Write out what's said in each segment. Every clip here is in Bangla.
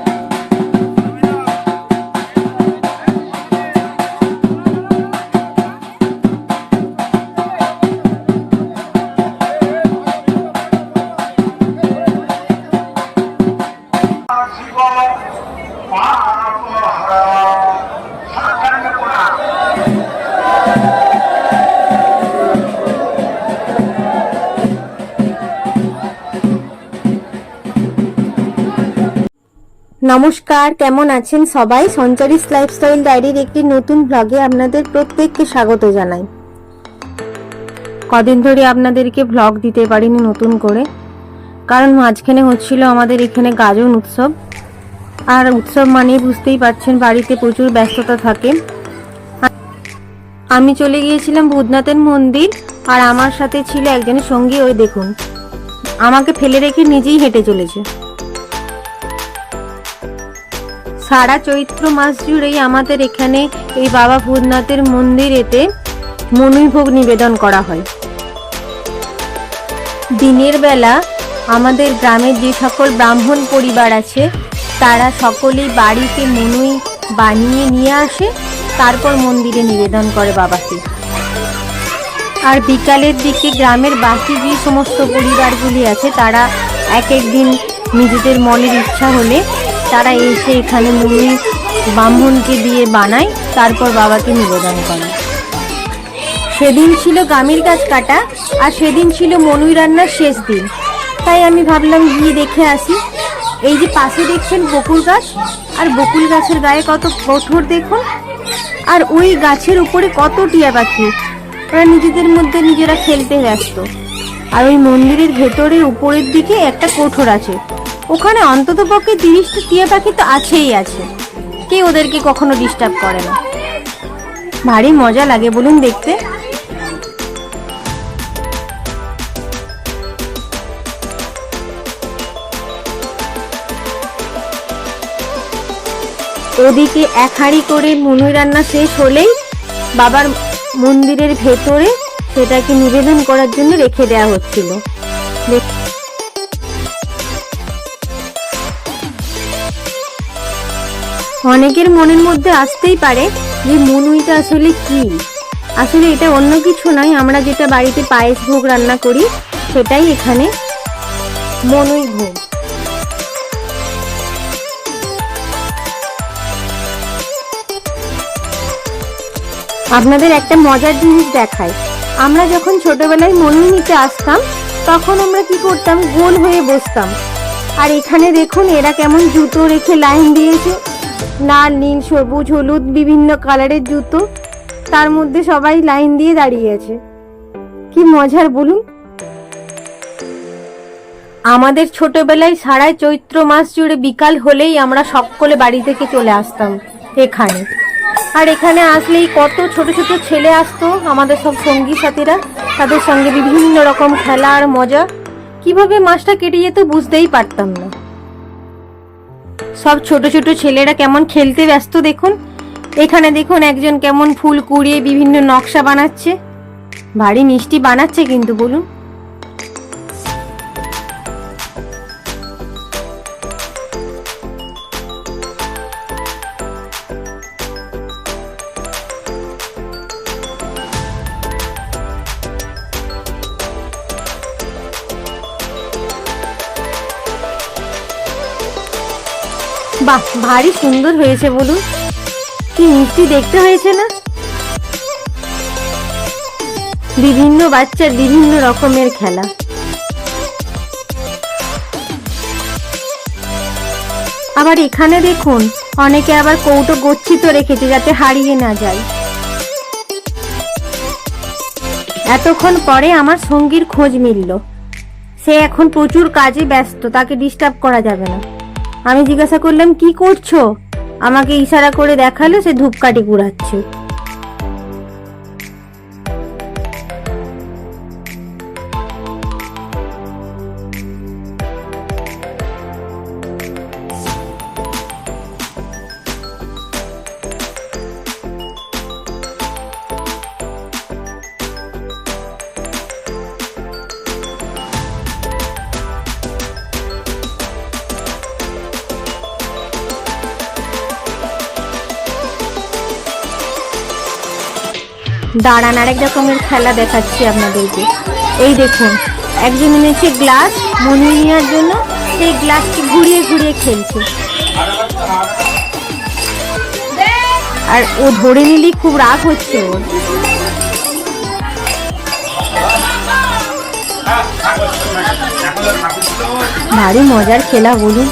শিব নমস্কার, কেমন আছেন সবাই? সঞ্চারিস লাইফস্টাইল ডায়েরির একটি নতুন ব্লগে আপনাদের প্রত্যেককে স্বাগত জানাই। কদিন ধরে আপনাদেরকে ব্লগ দিতে পারিনি নতুন করে, কারণ মাঝখানে হচ্ছিল আমাদের এখানে গাজন উৎসব। আর উৎসব মানে বুঝতেই পারছেন, বাড়িতে প্রচুর ব্যস্ততা থাকে। আমি চলে গিয়েছিলাম ভূতনাথের মন্দির, আর আমার সাথে ছিল একজন সঙ্গী, ওই দেখুন। আমাকে ফেলে রেখে নিজেই হেঁটে চলেছে। সারা চৈত্র মাস জুড়েই আমাদের এখানে এই বাবা ভূতনাথের মন্দিরেতে মনুই ভোগ নিবেদন করা হয়। দিনের বেলা আমাদের গ্রামের যে সকল ব্রাহ্মণ পরিবার আছে, তারা সকলেই বাড়িতে মনুই বানিয়ে নিয়ে আসে, তারপর মন্দিরে নিবেদন করে বাবাকে। আর বিকালের দিকে গ্রামের বাকি যে সমস্ত পরিবারগুলি আছে, তারা এক এক দিন নিজেদের মনের ইচ্ছা হলে তারা এসে এখানে মুনি ব্রাহ্মণকে দিয়ে বানায়, তারপর বাবাকে নিবেদন করে। সেদিন ছিল গামির গাছ কাটা, আর সেদিন ছিল মনুই রান্নার শেষ দিন। তাই আমি ভাবলাম গিয়ে দেখে আসি। এই যে পাশে দেখছেন বকুল গাছ, আর বকুল গাছের গায়ে কত কঠোর দেখুন আর ওই গাছের উপরে কত টিয়া পাখি, ওরা নিজেদের মধ্যে নিজেরা খেলতে ব্যস্ত। আর ওই মন্দিরের ভেতরের উপরের দিকে একটা কোঠর আছে। ওখানে অন্তত পক্ষে তিরিশটা টিয়া পাখি তো আছেই আছে। কে ওদেরকে কখনো ডিস্টার্ব করে না? ভারী মজা লাগে বলুন দেখতে। ওদিকে এক হাঁড়ি করে মুনুই রান্না শেষ হলেই বাবার মন্দিরের ভেতরে সেটাকে নিবেদন করার জন্য রেখে দেওয়া হচ্ছিল। অনেকের মনের মধ্যে আসতেই পারে যে মনুইটা আসলে কি? আসলে এটা অন্য কিছু নয়, আমরা যেটা বাড়িতে পায়েস ভোগ রান্না করি, সেটাই এখানে মনুই ভোগ। আপনাদের একটা মজার জিনিস দেখায় আমরা যখন ছোটবেলায় মনুই নিতে আসতাম, তখন আমরা কি করতাম? গোল হয়ে বসতাম। আর এখানে দেখুন, এরা কেমন জুতো রেখে লাইন দিয়েছে। লাল নীল সবুজ, হলুদ, বিভিন্ন কালারের জুতো। তার মধ্যে সবাই লাইন দিয়ে দাঁড়িয়ে আছে। কি মজার বলুন? আমাদের ছোটবেলায় সারা চৈত্র মাস জুড়ে বিকাল হলেই আমরা সকলে বাড়ি থেকে চলে আসতাম এখানে। আর এখানে আসলেই কত ছোট ছোট ছেলে আসতো, আমাদের সব সঙ্গী সাথীরা, তাদের সঙ্গে বিভিন্ন রকম খেলা আর মজা। কীভাবে মাসটা কেটে যেত বুঝতেই পারতাম না। সব ছোট ছোট ছেলেরা কেমন খেলতে ব্যস্ত দেখুন। এখানে দেখুন একজন কেমন ফুল কুড়িয়ে বিভিন্ন নকশা বানাচ্ছে। ভারী মিষ্টি বানাচ্ছে কিন্তু, বলুন। বাহ, ভারী সুন্দর হয়েছে বলুন। কি মিষ্টি দেখতে হয়েছে না? বিভিন্ন বাচ্চার বিভিন্ন রকমের খেলা। আবার এখানে দেখুন, অনেকে আবার কৌটো গচ্ছিত রেখেছে যাতে হারিয়ে না যায়। এতক্ষণ পরে আমার সঙ্গীর খোঁজ মিলল। সে এখন প্রচুর কাজে ব্যস্ত, তাকে ডিস্টার্ব করা যাবে না। আমি জিজ্ঞাসা করলাম কি করছ? আমাকে ইশারা করে দেখাল সে ধূপকাঠি কুড়াচ্ছে। দাঁড়ান, আরেক রকমের খেলা দেখাচ্ছি আপনাদেরকে। এই দেখুন, একজন এনেছে গ্লাস মনি নেওয়ার জন্য সেই গ্লাসকে ঘুরিয়ে ঘুরিয়ে খেলছে। আর ও ধরে নিলেই খুব রাগ হচ্ছে ওর। ভারী মজার খেলা বলুন।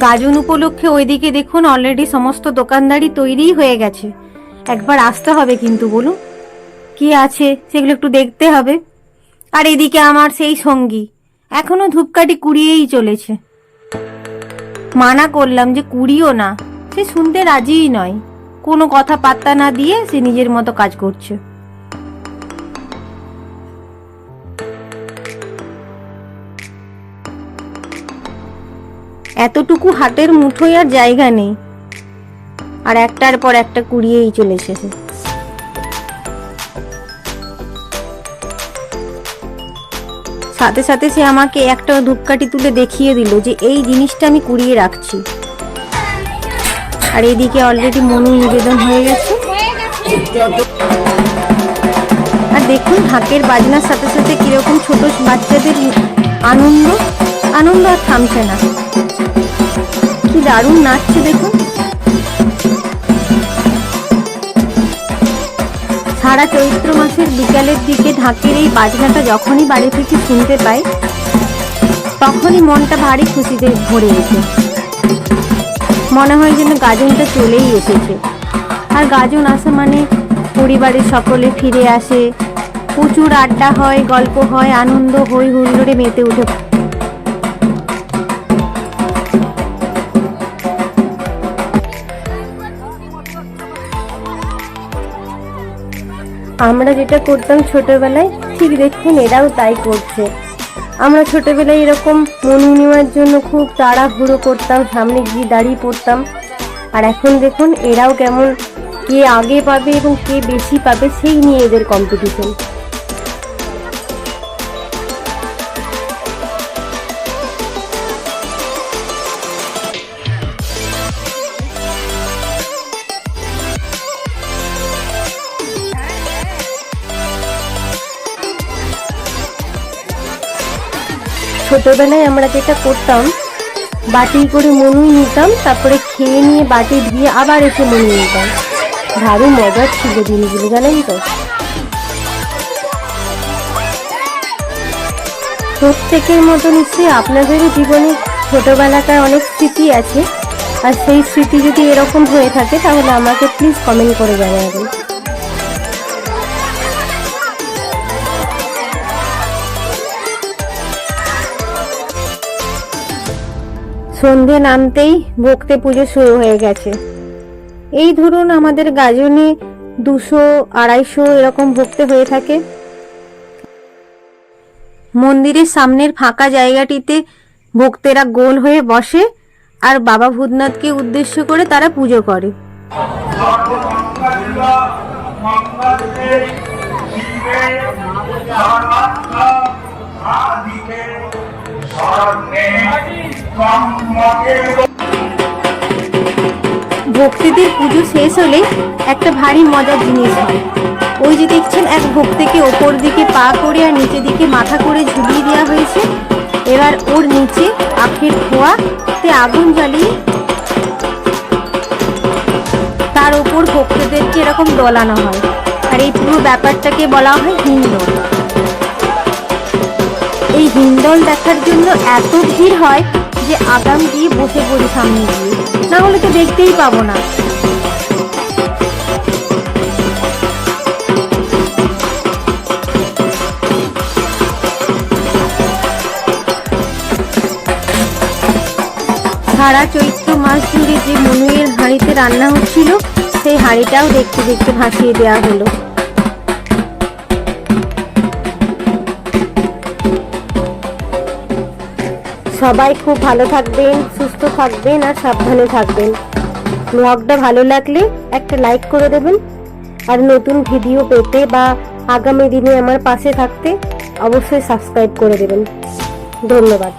গাজন উপলক্ষে ওইদিকে দেখুন অলরেডি সমস্ত দোকানদারি তৈরি হয়ে গেছে। একবার আসতে হবে কিন্তু, বলুন। কি আছে? সেগুলো একটু দেখতে হবে। আর এদিকে আমার সেই সঙ্গী। এখনও ধূপকাঠি কুড়িয়েই চলেছে। মানা করলাম যে কুড়িও না, সে শুনতে রাজিই নয়। কোনো কথা পাত্তা না দিয়ে সে নিজের মতো কাজ করছে। এতটুকু হাটের মুঠোয় আর জায়গা নেই। আর একটার পর একটা কুড়িয়েই চলে এসেছে। সাথে সাথে সে আমাকে একটা ধূপকাঠি তুলে দেখিয়ে দিল যে এই জিনিসটা আমি কুড়িয়ে রাখছি। আর এদিকে অলরেডি মনু নিবেদন হয়ে গেছে। আর দেখুন ঢাকের বাজনার সাথে সাথে কীরকম ছোট বাচ্চাদের আনন্দ আনন্দ আর থামছে না। কি দারুণ নাচছে দেখুন। সারা চৈত্র মাসের বিকালের দিকে ঢাকের এই বাজনাটা যখনই বাড়ি থেকে শুনতে পাই, তখনই মনটা ভারী খুশিতে ভরে ওঠে। মনে হয় যেন গাজনটা চলেই এসেছে। আর গাজন আসা মানে পরিবারের সকলে ফিরে আসে, প্রচুর আড্ডা হয়, গল্প হয়, আনন্দ হই হুল্লোড়ে মেতে উঠে আমরা যেটা করতাম ছোটবেলায়, ঠিক দেখুন এরাও তাই করছে। আমরা ছোটবেলায় এরকম মনু নেওয়ার জন্য খুব তাড়াহুড়ো করতাম, সামনে গিয়ে দাঁড়িয়ে পড়তাম। আর এখন দেখুন এরাও কেমন, কে আগে পাবে এবং কে বেশি পাবে সেই নিয়ে এদের কম্পিটিশন ছোটবেলায় আমরা যেটা করতাম বাটি করে মনুই নিতাম, তারপরে খেয়ে নিয়ে বাটি দিয়ে আবার এসে মনু নিতাম। দারুণ মজার ছিল দিনগুলো, জানেন তো? প্রত্যেকের মতো নিশ্চয়ই আপনাদেরও জীবনে ছোটবেলাকার অনেক স্মৃতি আছে। আর সেই স্মৃতি যদি এরকম হয়ে থাকে, তাহলে আমাকে প্লিজ কমেন্ট করে জানাবেন। সন্ধে নামতেই ভক্তে পুজো শুরু হয়ে গেছে। এই ধরুন আমাদের গাজনে দুশো, আড়াইশো এরকম ভক্তে হয়ে থাকে। মন্দিরের সামনের ফাঁকা জায়গাটিতে ভক্তেরা গোল হয়ে বসে আর বাবা ভূতনাথকে উদ্দেশ্য করে তারা পুজো করে। ভক্তিদের পুজো শেষ হলে একটা ভারী মজার জিনিস হয়। ওই যে দেখছেন, এক ভক্তিকে ওপর দিকে পা করে আর নিচে দিকে মাথা করে ঝুলিয়ে দেওয়া হয়েছে। এবার ওর নিচে আখের খোয়াতে আগুন জ্বালিয়ে তার ওপর ভক্তদেরকে এরকম দোলানো হয়। আর এই পুরো ব্যাপারটাকে বলা হয় হিন্দল এই হিন্দল দেখার জন্য এত ভিড় হয় যে আগাম গিয়ে বসে পড়ি সামনে গিয়ে। না হলে তো দেখতেই পাবো না। সারা চৈত্র মাস জুড়ে যে মনুয়ের হাঁড়িতে রান্না হচ্ছিল, সেই হাঁড়িটাও দেখতে দেখতে ভাসিয়ে দেওয়া হলো। সবাই খুব ভালো থাকবেন, সুস্থ থাকবেন আর সাবধানে থাকবেন। ব্লগটা ভালো লাগলে একটা লাইক করে দেবেন। আর নতুন ভিডিও পেতে বা আগামী দিনে আমার পাশে থাকতে অবশ্যই সাবস্ক্রাইব করে দেবেন। ধন্যবাদ।